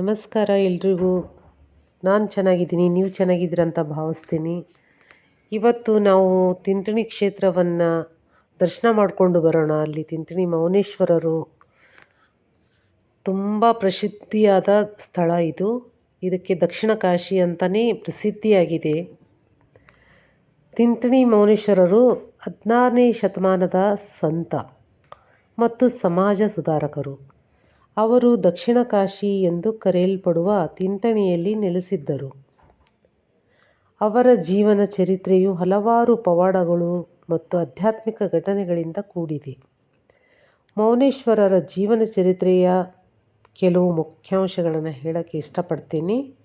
ನಮಸ್ಕಾರ ಎಲ್ರಿಗೂ. ನಾನು ಚೆನ್ನಾಗಿದ್ದೀನಿ, ನೀವು ಚೆನ್ನಾಗಿದ್ದೀರ ಅಂತ ಭಾವಿಸ್ತೀನಿ. ಇವತ್ತು ನಾವು ತಿಂತಣಿ ಕ್ಷೇತ್ರವನ್ನು ದರ್ಶನ ಮಾಡಿಕೊಂಡು ಬರೋಣ. ಅಲ್ಲಿ ತಿಂತಣಿ ಮೌನೇಶ್ವರರು ತುಂಬ ಪ್ರಸಿದ್ಧಿಯಾದ ಸ್ಥಳ ಇದು. ಇದಕ್ಕೆ ದಕ್ಷಿಣ ಕಾಶಿ ಅಂತಲೇ ಪ್ರಸಿದ್ಧಿಯಾಗಿದೆ. ತಿಂತಣಿ ಮೌನೇಶ್ವರರು ಹದಿನಾರನೇ ಶತಮಾನದ ಸಂತ ಮತ್ತು ಸಮಾಜ ಸುಧಾರಕರು. ಅವರು ದಕ್ಷಿಣ ಕಾಶಿ ಎಂದು ಕರೆಯಲ್ಪಡುವ ತಿಂತಣಿಯಲ್ಲಿ ನೆಲೆಸಿದ್ದರು. ಅವರ ಜೀವನ ಚರಿತ್ರೆಯು ಹಲವಾರು ಪವಾಡಗಳು ಮತ್ತು ಆಧ್ಯಾತ್ಮಿಕ ಘಟನೆಗಳಿಂದ ಕೂಡಿದೆ. ಮೌನೇಶ್ವರರ ಜೀವನ ಚರಿತ್ರೆಯ ಕೆಲವು ಮುಖ್ಯಾಂಶಗಳನ್ನು ಹೇಳೋಕ್ಕೆ ಇಷ್ಟಪಡ್ತೀನಿ.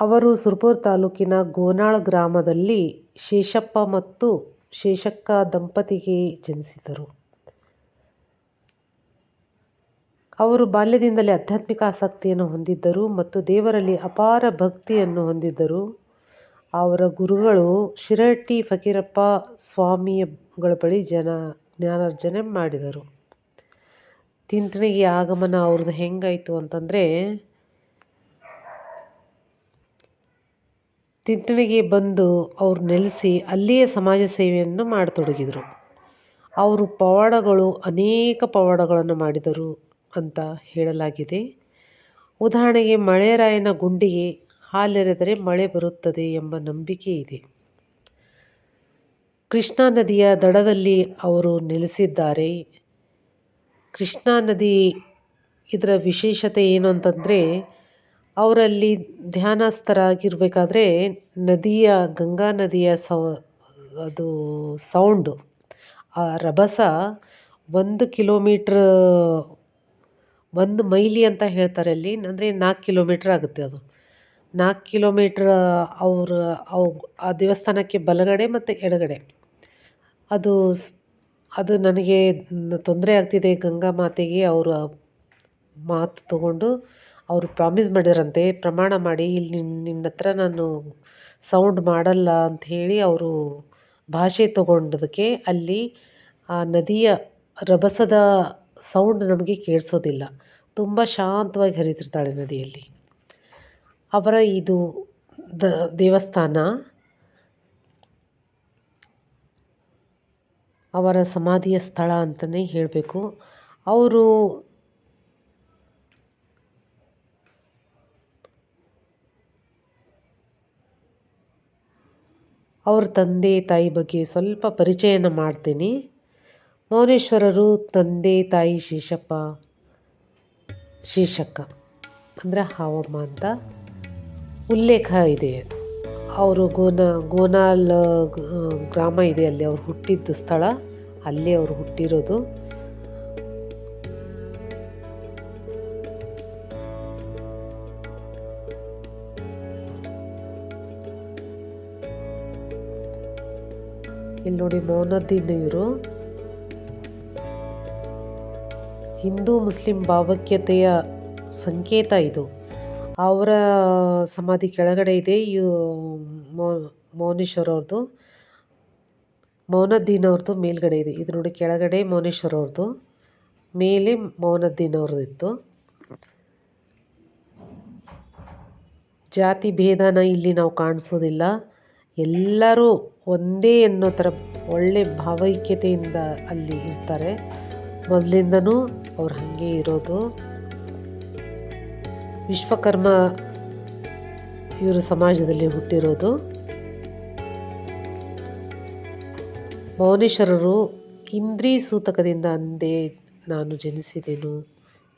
ಅವರು ಸುರ್ಪುರ್ ತಾಲೂಕಿನ ಗೋನಾಳ್ ಗ್ರಾಮದಲ್ಲಿ ಶೇಷಪ್ಪ ಮತ್ತು ಶೇಷಕ್ಕ ದಂಪತಿಗೆ ಜನಿಸಿದರು. ಅವರು ಬಾಲ್ಯದಿಂದಲೇ ಆಧ್ಯಾತ್ಮಿಕ ಆಸಕ್ತಿಯನ್ನು ಹೊಂದಿದ್ದರು ಮತ್ತು ದೇವರಲ್ಲಿ ಅಪಾರ ಭಕ್ತಿಯನ್ನು ಹೊಂದಿದ್ದರು. ಅವರ ಗುರುಗಳು ಶಿರಟ್ಟಿ ಫಕೀರಪ್ಪ ಸ್ವಾಮಿಗಳ ಬಳಿ ಜನ, ಜ್ಞಾನಾರ್ಜನೆ ಮಾಡಿದರು. ತಿಂತಣಿಗೆ ಆಗಮನ ಅವ್ರದ್ದು ಹೆಂಗಾಯಿತು ಅಂತಂದರೆ ತಿಂತಣಿಗೆ ಬಂದು ಅವ್ರು ನೆಲೆಸಿ ಅಲ್ಲಿಯೇ ಸಮಾಜ ಸೇವೆಯನ್ನು ಮಾಡತೊಡಗಿದರು. ಅವರು ಪವಾಡಗಳು, ಅನೇಕ ಪವಾಡಗಳನ್ನು ಮಾಡಿದರು. ಅಂತ ಹೇಳಲಾಗಿದೆ. ಉದಾಹರಣೆಗೆ, ಮಳೆರಾಯನ ಗುಂಡಿಗೆ ಹಾಲೆರೆದರೆ ಮಳೆ ಬರುತ್ತದೆ ಎಂಬ ನಂಬಿಕೆ ಇದೆ. ಕೃಷ್ಣಾ ನದಿಯ ದಡದಲ್ಲಿ ಅವರು ನೆಲೆಸಿದ್ದಾರೆ. ಕೃಷ್ಣಾ ನದಿ ಇದರ ವಿಶೇಷತೆ ಏನು ಅಂತಂದರೆ, ಅವರಲ್ಲಿ ಧ್ಯಾನಸ್ಥರಾಗಿರಬೇಕಾದ್ರೆ ನದಿಯ, ಗಂಗಾ ನದಿಯ ಸೌ, ಅದು ಸೌಂಡು, ಆ ರಭಸ ಒಂದು ಕಿಲೋಮೀಟ್ರ್ ಒಂದು ಮೈಲಿ ಅಂತ ಹೇಳ್ತಾರೆ ಅಲ್ಲಿ. ಅಂದರೆ ನಾಲ್ಕು ಕಿಲೋಮೀಟ್ರ್ ಆಗುತ್ತೆ ಅದು. ನಾಲ್ಕು ಕಿಲೋಮೀಟ್ರ್, ಅವ್ರ ಅವು ಆ ದೇವಸ್ಥಾನಕ್ಕೆ ಬಲಗಡೆ ಮತ್ತು ಎಡಗಡೆ. ಅದು ಅದು ನನಗೆ ತೊಂದರೆ ಆಗ್ತಿದೆ ಗಂಗಾ ಮಾತೆಗೆ ಅವರು ಮಾತು ತಗೊಂಡು. ಅವರು ಪ್ರಾಮಿಸ್ ಮಾಡಿದ್ರಂತೆ, ಪ್ರಮಾಣ ಮಾಡಿ, ಇಲ್ಲಿ ನಿನ್ನ ನಿನ್ನ ಹತ್ರ ನಾನು ಸೌಂಡ್ ಮಾಡಲ್ಲ ಅಂತ ಹೇಳಿ ಅವರು ಭಾಷೆ ತಗೊಂಡದಕ್ಕೆ ಅಲ್ಲಿ ಆ ನದಿಯ ರಭಸದ ಸೌಂಡ್ ನಮಗೆ ಕೇಳಿಸೋದಿಲ್ಲ. ತುಂಬ ಶಾಂತವಾಗಿ ಹರಿತಿರ್ತಾಳೆ ನದಿಯಲ್ಲಿ. ಅವರ ಇದು ದ, ದೇವಸ್ಥಾನ, ಅವರ ಸಮಾಧಿಯ ಸ್ಥಳ ಅಂತಲೇ ಹೇಳಬೇಕು. ಅವರು ಅವ್ರ ತಂದೆ ತಾಯಿ ಬಗ್ಗೆ ಸ್ವಲ್ಪ ಪರಿಚಯನ ಮಾಡ್ತೀನಿ. ಮೌನೇಶ್ವರರು ತಂದೆ ತಾಯಿ ಶೀಶಪ್ಪ, ಶೀಶಕ್ಕ. ಅಂದರೆ ಹಾವಮ್ಮ ಅಂತ ಉಲ್ಲೇಖ ಇದೆ. ಅವರು ಗೋನ, ಗೋನಾಲ್ ಗ್ರಾಮ ಇದೆ ಅಲ್ಲಿ ಅವ್ರು ಹುಟ್ಟಿದ್ದು ಸ್ಥಳ. ಅಲ್ಲಿ ಅವರು ಹುಟ್ಟಿರೋದು. ಇಲ್ಲಿ ನೋಡಿ ಮೌನದ್ದೀನ್ ಇವರು. ಹಿಂದೂ ಮುಸ್ಲಿಂ ಭಾವೈಕ್ಯತೆಯ ಸಂಕೇತ ಇದು. ಅವರ ಸಮಾಧಿ ಕೆಳಗಡೆ ಇದೆ ಇವು ಮೌನೇಶ್ವರ ಅವ್ರದ್ದು ಮೌನದ್ದೀನ್ ಅವ್ರದ್ದು ಮೇಲ್ಗಡೆ ಇದೆ. ಇದು ನೋಡಿ ಕೆಳಗಡೆ ಮೌನೇಶ್ವರ ಅವ್ರದ್ದು ಮೇಲೆ ಮೌನದ್ದೀನ್ ಅವ್ರದ್ದು ಇತ್ತು ಜಾತಿ ಭೇದನ ಇಲ್ಲಿ ನಾವು ಕಾಣಿಸೋದಿಲ್ಲ. ಎಲ್ಲರೂ ಒಂದೇ ಅನ್ನೋ ಥರ ಒಳ್ಳೆ ಭಾವೈಕ್ಯತೆಯಿಂದ ಅಲ್ಲಿ ಇರ್ತಾರೆ. ಮೊದಲಿಂದನೂ ಅವ್ರು ಹಾಗೆ ಇರೋದು. ವಿಶ್ವಕರ್ಮ ಇವರು ಸಮಾಜದಲ್ಲಿ ಹುಟ್ಟಿರೋದು. ಭುವನೇಶ್ವರರು ಇಂದ್ರಿ ಸೂತಕದಿಂದ ಅಂದೇ ನಾನು ಜನಿಸಿದೆನು.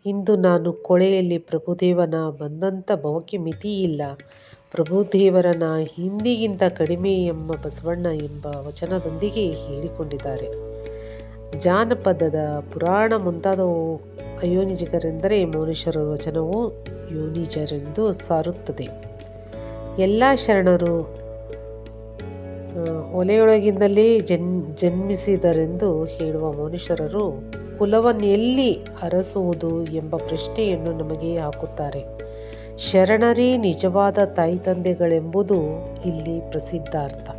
ಇಂದು ನಾನು ಕೊಳೆಯಲ್ಲಿ ಪ್ರಭುದೇವನ ಬಂದಂಥ ಭವಕ್ಕೆ ಮಿತಿ ಇಲ್ಲ. ಪ್ರಭುದೇವರನ ಹಿಂದಿಗಿಂತ ಕಡಿಮೆ ಎಂಬ ಬಸವಣ್ಣ ಎಂಬ ವಚನದೊಂದಿಗೆ ಹೇಳಿಕೊಂಡಿದ್ದಾರೆ. ಜಾನಪದದ ಪುರಾಣ ಮುಂತಾದವು ಅಯೋನಿಜಕರೆಂದರೆ ಮೌನೇಶ್ವರ ವಚನವು ಯೋನಿಜರೆಂದು ಸಾರುತ್ತದೆ. ಎಲ್ಲ ಶರಣರು ಒಲೆಯೊಳಗಿಂದಲೇ ಜನ್, ಜನ್ಮಿಸಿದರೆಂದು ಹೇಳುವ ಮೌನೇಶ್ವರರು, ಕುಲವನ್ನು ಎಲ್ಲಿ ಅರಸುವುದು ಎಂಬ ಪ್ರಶ್ನೆಯನ್ನು ನಮಗೆ ಹಾಕುತ್ತಾರೆ. ಶರಣರೇ, ನಿಜವಾದ ತಾಯಿ ತಂದೆಗಳೆಂಬುದು ಇಲ್ಲಿ ಪ್ರಸಿದ್ಧಾರ್ಥ.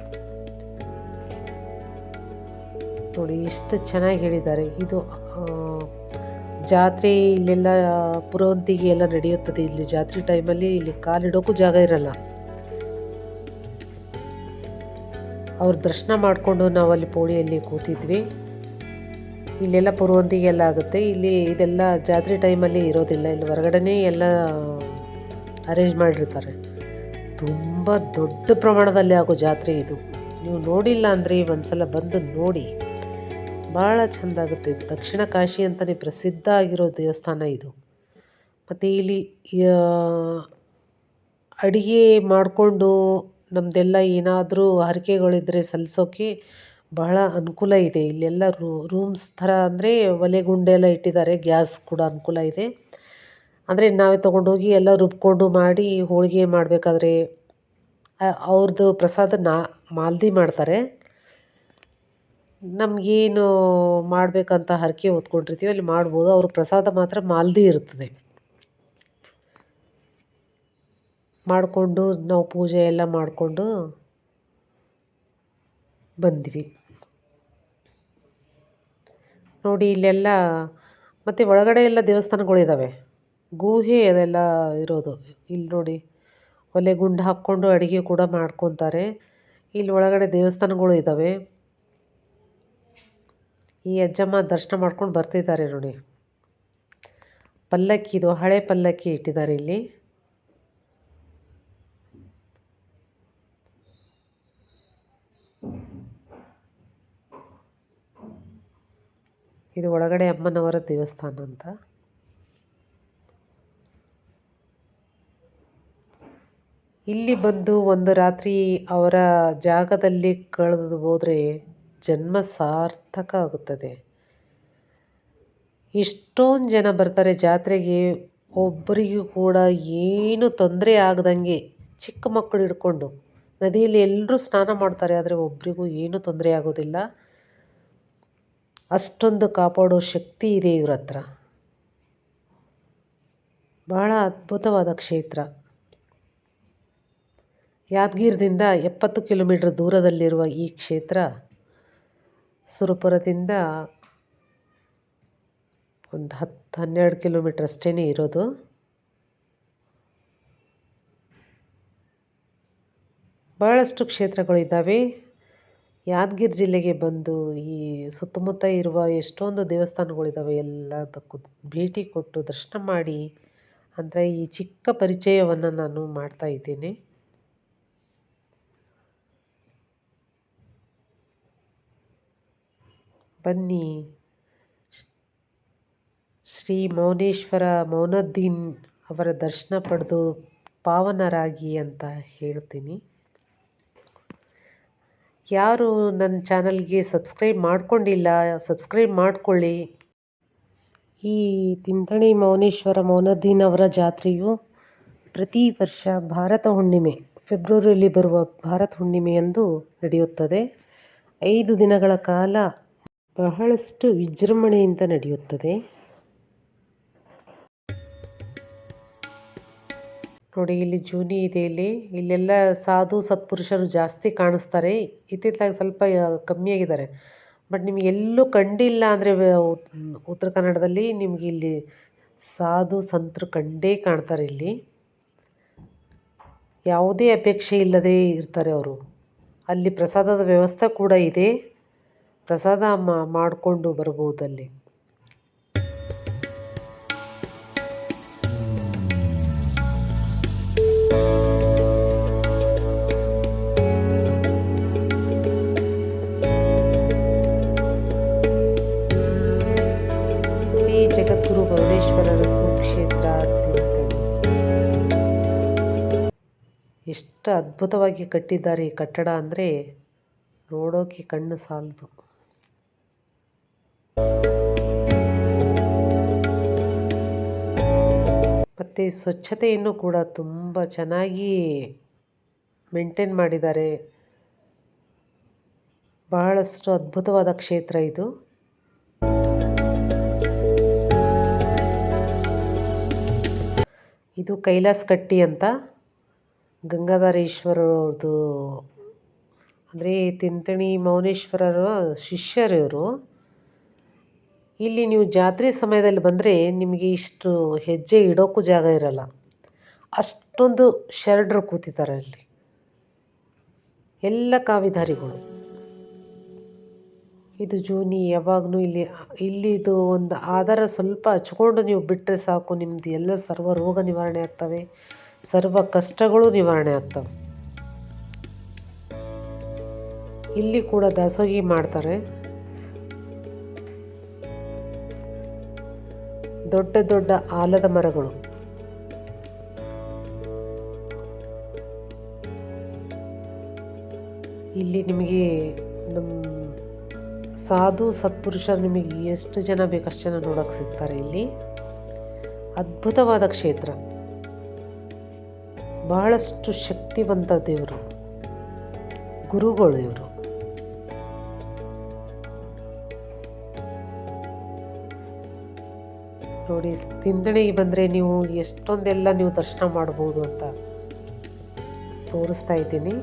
ನೋಡಿ ಎಷ್ಟು ಚೆನ್ನಾಗಿ ಹೇಳಿದ್ದಾರೆ. ಇದು ಜಾತ್ರೆ ಇಲ್ಲೆಲ್ಲ ಪುರವಂತಿಗೆ ಎಲ್ಲ ನಡೆಯುತ್ತದೆ. ಇಲ್ಲಿ ಜಾತ್ರೆ ಟೈಮಲ್ಲಿ ಇಲ್ಲಿ ಕಾಲಿಡೋಕ್ಕೂ ಜಾಗ ಇರಲ್ಲ. ಅವ್ರ ದರ್ಶನ ಮಾಡಿಕೊಂಡು ನಾವು ಅಲ್ಲಿ ಪೋಳಿಯಲ್ಲಿ ಕೂತಿದ್ವಿ. ಇಲ್ಲೆಲ್ಲ ಪುರವಂತಿಗೆ ಎಲ್ಲ ಆಗುತ್ತೆ. ಇಲ್ಲಿ ಇದೆಲ್ಲ ಜಾತ್ರೆ ಟೈಮಲ್ಲಿ ಇರೋದಿಲ್ಲ. ಇಲ್ಲಿ ಹೊರಗಡೆನೇ ಎಲ್ಲ ಅರೇಂಜ್ ಮಾಡಿರ್ತಾರೆ. ತುಂಬ ದೊಡ್ಡ ಪ್ರಮಾಣದಲ್ಲಿ ಆಗೋ ಜಾತ್ರೆ ಇದು. ನೀವು ನೋಡಿಲ್ಲ ಅಂದರೆ ಒಂದು ಸಲ ಬಂದು ನೋಡಿ. ಭಾಳ ಚೆಂದಾಗುತ್ತೆ ದಕ್ಷಿಣ ಕಾಶಿ ಅಂತಲೇ ಪ್ರಸಿದ್ಧ ಆಗಿರೋ ದೇವಸ್ಥಾನ ಇದು. ಮತ್ತು ಇಲ್ಲಿ ಅಡುಗೆ ಮಾಡಿಕೊಂಡು ನಮ್ಮದೆಲ್ಲ ಏನಾದರೂ ಹರಕೆಗಳಿದ್ರೆ ಸಲ್ಲಿಸೋಕ್ಕೆ ಬಹಳ ಅನುಕೂಲ ಇದೆ. ಇಲ್ಲೆಲ್ಲ ರೂಮ್ಸ್ ಥರ ಅಂದರೆ ಒಲೆ ಗುಂಡೆ ಎಲ್ಲ ಇಟ್ಟಿದ್ದಾರೆ. ಗ್ಯಾಸ್ ಕೂಡ ಅನುಕೂಲ ಇದೆ. ಅಂದರೆ ನಾವೇ ತೊಗೊಂಡೋಗಿ ಎಲ್ಲ ರುಬ್ಕೊಂಡು ಮಾಡಿ ಹೋಳಿಗೆ ಮಾಡಬೇಕಾದ್ರೆ ಅವ್ರದ್ದು ಪ್ರಸಾದ ನಾ, ಮಾಲ್ದಿ ಮಾಡ್ತಾರೆ. ನಮಗೇನು ಮಾಡಬೇಕಂತ ಹರಕೆ ಹೊತ್ಕೊಂಡಿರ್ತೀವಿ, ಅಲ್ಲಿ ಮಾಡ್ಬೋದು. ಅವ್ರ ಪ್ರಸಾದ ಮಾತ್ರ ಮಾಲ್ದಿ ಇರ್ತದೆ. ಮಾಡಿಕೊಂಡು ನಾವು ಪೂಜೆ ಎಲ್ಲ ಮಾಡಿಕೊಂಡು ಬಂದ್ವಿ. ನೋಡಿ ಇಲ್ಲೆಲ್ಲ ಮತ್ತು ಒಳಗಡೆ ಎಲ್ಲ ದೇವಸ್ಥಾನಗಳಿದ್ದಾವೆ ಗುಹೆ ಅದೆಲ್ಲ ಇರೋದು. ಇಲ್ಲಿ ನೋಡಿ ಒಲೆ ಗುಂಡು ಹಾಕ್ಕೊಂಡು ಅಡುಗೆ ಕೂಡ ಮಾಡ್ಕೊತಾರೆ. ಇಲ್ಲಿ ಒಳಗಡೆ ದೇವಸ್ಥಾನಗಳು ಇದ್ದಾವೆ ಈ ಅಜ್ಜಮ್ಮ ದರ್ಶನ ಮಾಡ್ಕೊಂಡು ಬರ್ತಿದ್ದಾರೆ ನೋಡಿ. ಪಲ್ಲಕ್ಕಿ ಇದು, ಹಳೆ ಪಲ್ಲಕ್ಕಿ ಇಟ್ಟಿದ್ದಾರೆ ಇಲ್ಲಿ. ಇದು ಒಳಗಡೆ ಅಮ್ಮನವರ ದೇವಸ್ಥಾನ ಅಂತ. ಇಲ್ಲಿ ಬಂದು ಒಂದು ರಾತ್ರಿ ಅವರ ಜಾಗದಲ್ಲಿ ಕಳೆದು ಹೋದರೆ ಜನ್ಮ ಸಾರ್ಥಕ ಆಗುತ್ತದೆ. ಇಷ್ಟೊಂದು ಜನ ಬರ್ತಾರೆ ಜಾತ್ರೆಗೆ, ಒಬ್ಬರಿಗೂ ಕೂಡ ಏನು ತೊಂದರೆ ಆಗದಂಗೆ ಚಿಕ್ಕ ಮಕ್ಕಳು ಹಿಡ್ಕೊಂಡು. ನದಿಯಲ್ಲಿ ಎಲ್ಲರೂ ಸ್ನಾನ ಮಾಡ್ತಾರೆ, ಆದರೆ ಒಬ್ಬರಿಗೂ ಏನೂ ತೊಂದರೆ ಆಗೋದಿಲ್ಲ. ಅಷ್ಟೊಂದು ಕಾಪಾಡೋ ಶಕ್ತಿ ಇದೆ ಇವ್ರ ಹತ್ರ. ಬಹಳ ಅದ್ಭುತವಾದ ಕ್ಷೇತ್ರ. ಯಾದಗಿರದಿಂದ ಎಪ್ಪತ್ತು ಕಿಲೋಮೀಟ್ರ್ ದೂರದಲ್ಲಿರುವ ಈ ಕ್ಷೇತ್ರ ಸುರಪುರದಿಂದ ಒಂದು ಹತ್ತು ಹನ್ನೆರಡು ಕಿಲೋಮೀಟ್ರ್ ಅಷ್ಟೇ ಇರೋದು. ಭಾಳಷ್ಟು ಕ್ಷೇತ್ರಗಳಿದ್ದಾವೆ ಯಾದಗಿರಿ ಜಿಲ್ಲೆಗೆ ಬಂದು ಈ ಸುತ್ತಮುತ್ತ ಇರುವ ಎಷ್ಟೊಂದು ದೇವಸ್ಥಾನಗಳಿದ್ದಾವೆ ಎಲ್ಲದಕ್ಕೂ ಭೇಟಿ ಕೊಟ್ಟು ದರ್ಶನ ಮಾಡಿ, ಅಂದರೆ ಈ ಚಿಕ್ಕ ಪರಿಚಯವನ್ನು ನಾನು ಮಾಡ್ತಾ ಇದ್ದೇನೆ. ಬನ್ನಿ. ಶ್ರೀ ಮೌನೇಶ್ವರ ಮೌನದ್ದೀನ್ ಅವರ ದರ್ಶನ ಪಡೆದು ಪಾವನರಾಗಿ ಅಂತ ಹೇಳ್ತೀನಿ. ಯಾರು ನನ್ನ ಚಾನಲ್ಗೆ ಸಬ್ಸ್ಕ್ರೈಬ್ ಮಾಡಿಕೊಂಡಿಲ್ಲ, ಸಬ್ಸ್ಕ್ರೈಬ್ ಮಾಡಿಕೊಳ್ಳಿ. ಈ ತಿಂತಣಿ ಮೌನೇಶ್ವರ ಮೌನದ್ದೀನ್ ಅವರ ಜಾತ್ರೆಯು ಪ್ರತಿ ವರ್ಷ ಭಾರತ ಹುಣ್ಣಿಮೆ, ಫೆಬ್ರವರಿಯಲ್ಲಿ ಬರುವ ಭಾರತ ಹುಣ್ಣಿಮೆಯಂದು ನಡೆಯುತ್ತದೆ. ಐದು ದಿನಗಳ ಕಾಲ ಬಹಳಷ್ಟು ವಿಜೃಂಭಣೆಯಿಂದ ನಡೆಯುತ್ತದೆ. ನೋಡಿ, ಇಲ್ಲಿ ಜೂನಿ ಇದೆ ಇಲ್ಲಿ. ಇಲ್ಲೆಲ್ಲ ಸಾಧು ಸತ್ಪುರುಷರು ಜಾಸ್ತಿ ಕಾಣಿಸ್ತಾರೆ. ಇತ್ತಿತ್ತಲಾಗಿ ಸ್ವಲ್ಪ ಕಮ್ಮಿಯಾಗಿದ್ದಾರೆ ಬಟ್ ನಿಮ್ಗೆ ಎಲ್ಲೂ ಕಂಡಿಲ್ಲ ಅಂದರೆ ಉತ್ತರ ಕನ್ನಡದಲ್ಲಿ ನಿಮಗೆ ಇಲ್ಲಿ ಸಾಧು ಸಂತರು ಕಂಡೇ ಕಾಣ್ತಾರೆ ಇಲ್ಲಿ. ಯಾವುದೇ ಅಪೇಕ್ಷೆ ಇಲ್ಲದೆ ಇರ್ತಾರೆ ಅವರು. ಅಲ್ಲಿ ಪ್ರಸಾದದ ವ್ಯವಸ್ಥೆ ಕೂಡ ಇದೆ. ಪ್ರಸಾದ ಮಾಡಿಕೊಂಡು ಬರ್ಬೋದು ಅಲ್ಲಿ ಜಗದ್ಗುರು ಭುವನೇಶ್ವರರ ಸುಕ್ಷೇತ್ರ ಎಷ್ಟು ಅದ್ಭುತವಾಗಿ ಕಟ್ಟಿದ್ದಾರೆ ಈ ಕಟ್ಟಡ ಅಂದರೆ ನೋಡೋಕೆ ಕಣ್ಣು ಸಾಲದು. ಮತ್ತು ಸ್ವಚ್ಛತೆಯನ್ನು ಕೂಡ ತುಂಬ ಚೆನ್ನಾಗಿ ಮೇಂಟೈನ್ ಮಾಡಿದ್ದಾರೆ. ಬಹಳಷ್ಟು ಅದ್ಭುತವಾದ ಕ್ಷೇತ್ರ ಇದು. ಇದು ಕೈಲಾಸ ಕಟ್ಟಿ ಅಂತ ಗಂಗಾಧರೇಶ್ವರದ್ದು ಅಂದರೆ ತಿಂತಣಿ ಮೌನೇಶ್ವರರ ಶಿಷ್ಯರು ಇವರು. ಇಲ್ಲಿ ನೀವು ಜಾತ್ರೆ ಸಮಯದಲ್ಲಿ ಬಂದರೆ ನಿಮಗೆ ಇಷ್ಟು ಹೆಜ್ಜೆ ಇಡೋಕ್ಕೂ ಜಾಗ ಇರಲ್ಲ. ಅಷ್ಟೊಂದು ಶರಡ್ರು ಕೂತಿದ್ದಾರೆ ಅಲ್ಲಿ. ಎಲ್ಲ ಕಾವಿಧಾರಿಗಳು ಇದು ಜೂನಿ ಯಾವಾಗಲೂ ಇಲ್ಲಿ ಇಲ್ಲಿದು ಒಂದು ಆಧಾರ ಸ್ವಲ್ಪ ಹಚ್ಕೊಂಡು ನೀವು ಬಿಟ್ಟರೆ ಸಾಕು. ನಿಮ್ಮದು ಎಲ್ಲ ಸರ್ವ ರೋಗ ನಿವಾರಣೆ ಆಗ್ತವೆ. ಸರ್ವ ಕಷ್ಟಗಳು ನಿವಾರಣೆ ಆಗ್ತವೆ. ಇಲ್ಲಿ ಕೂಡ ದಾಸೋಹಿ ಮಾಡ್ತಾರೆ. ದೊಡ್ಡ ದೊಡ್ಡ ಆಲದ ಮರಗಳು. ಇಲ್ಲಿ ನಿಮಗೆ ನಮ್ಮ ಸಾಧು ಸತ್ಪುರುಷರು ನಿಮಗೆ ಎಷ್ಟು ಜನ ಬೇಕಷ್ಟು ಜನ ನೋಡೋಕ್ಕೆ ಸಿಗ್ತಾರೆ ಇಲ್ಲಿ. ಅದ್ಭುತವಾದ ಕ್ಷೇತ್ರ. ಬಹಳಷ್ಟು ಶಕ್ತಿವಂತ ದೇವರು. ಗುರುಗಳು ಇವರು. ನೋಡಿ ತಿಂದಣಿಗೆ ಬಂದರೆ ನೀವು ಎಷ್ಟೊಂದೆಲ್ಲ ನೀವು ದರ್ಶನ ಮಾಡ್ಬೋದು ಅಂತ ತೋರಿಸ್ತಾ ಇದ್ದೀನಿ.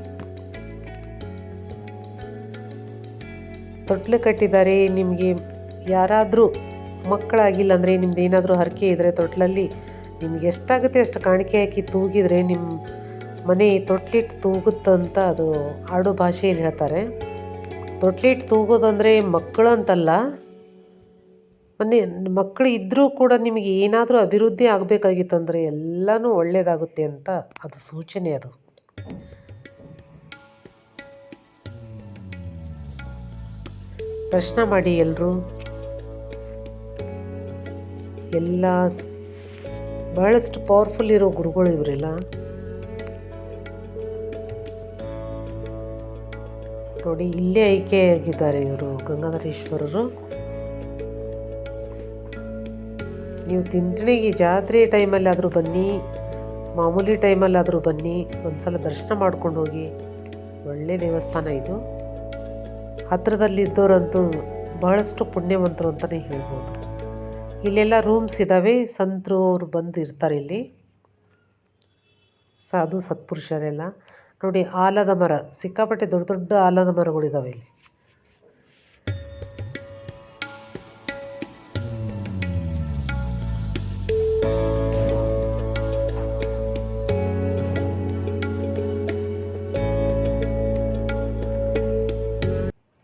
ತೊಟ್ಲು ಕಟ್ಟಿದ್ದಾರೆ, ನಿಮಗೆ ಯಾರಾದರೂ ಮಕ್ಕಳಾಗಿಲ್ಲ ಅಂದರೆ ನಿಮ್ದು ಏನಾದರೂ ಹರಕೆ ಇದ್ದರೆ ತೊಟ್ಲಲ್ಲಿ ನಿಮ್ಗೆ ಎಷ್ಟಾಗುತ್ತೆ ಅಷ್ಟು ಕಾಣಿಕೆ ಹಾಕಿ ತೂಗಿದರೆ ನಿಮ್ಮ ಮನೆ ತೊಟ್ಲಿಟ್ಟು ತೂಗುತ್ತಂತ ಅದು ಆಡು ಭಾಷೆಯಲ್ಲಿ ಹೇಳ್ತಾರೆ. ತೊಟ್ಲಿಟ್ಟು ತೂಗೋದಂದರೆ ಮಕ್ಕಳು ಅಂತಲ್ಲ ಮನೆ ಮಕ್ಕಳು ಇದ್ದರೂ ಕೂಡ ನಿಮಗೆ ಏನಾದರೂ ಅಭಿವೃದ್ಧಿ ಆಗಬೇಕಾಗಿತ್ತಂದರೆ ಎಲ್ಲನೂ ಒಳ್ಳೆಯದಾಗುತ್ತೆ ಅಂತ ಅದು ಸೂಚನೆ ಅದು. ಪ್ರಶ್ನೆ ಮಾಡಿ ಎಲ್ಲರೂ ಎಲ್ಲ ಬಹಳಷ್ಟು ಪವರ್ಫುಲ್ ಇರೋ ಗುರುಗಳು ಇವರೆಲ್ಲ. ನೋಡಿ, ಇಲ್ಲೇ ಆಯ್ಕೆಯಾಗಿದ್ದಾರೆ ಇವರು ಗಂಗಾಧರೇಶ್ವರರು. ನೀವು ತಿಂತಣಿಗೆ ಜಾತ್ರೆ ಟೈಮಲ್ಲಾದರೂ ಬನ್ನಿ, ಮಾಮೂಲಿ ಟೈಮಲ್ಲಾದರೂ ಬನ್ನಿ, ಒಂದ್ಸಲ ದರ್ಶನ ಮಾಡ್ಕೊಂಡು ಹೋಗಿ. ಒಳ್ಳೆ ದೇವಸ್ಥಾನ ಇದು. ಹತ್ತಿರದಲ್ಲಿದ್ದವರಂತೂ ಬಹಳಷ್ಟು ಪುಣ್ಯವಂತರು ಅಂತಲೇ ಹೇಳ್ಬೋದು. ಇಲ್ಲೆಲ್ಲ ರೂಮ್ಸ್ ಇದ್ದಾವೆ ಸಂತರು ಅವರು ಬಂದು ಇರ್ತಾರೆ ಇಲ್ಲಿ. ಸಾಧು ಸತ್ಪುರುಷರೆಲ್ಲ. ನೋಡಿ, ಆಲದ ಮರ, ಸಿಕ್ಕಾಪಟ್ಟೆ ದೊಡ್ಡ ದೊಡ್ಡ ಆಲದ ಮರಗಳಿದ್ದಾವೆ ಇಲ್ಲಿ.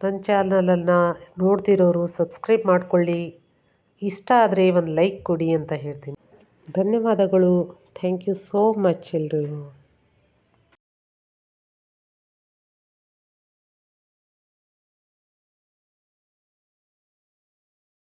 ನನ್ನ ಚಾನಲನ್ನು ನೋಡ್ತಿರೋರು ಸಬ್ಸ್ಕ್ರೈಬ್ ಮಾಡಿಕೊಳ್ಳಿ. ಇಷ್ಟ ಆದರೆ ಒಂದು ಲೈಕ್ ಕೊಡಿ ಅಂತ ಹೇಳ್ತೀನಿ. ಧನ್ಯವಾದಗಳು. ಥ್ಯಾಂಕ್ ಯು ಸೋ ಮಚ್ ಎಲ್ರಿಗೂ.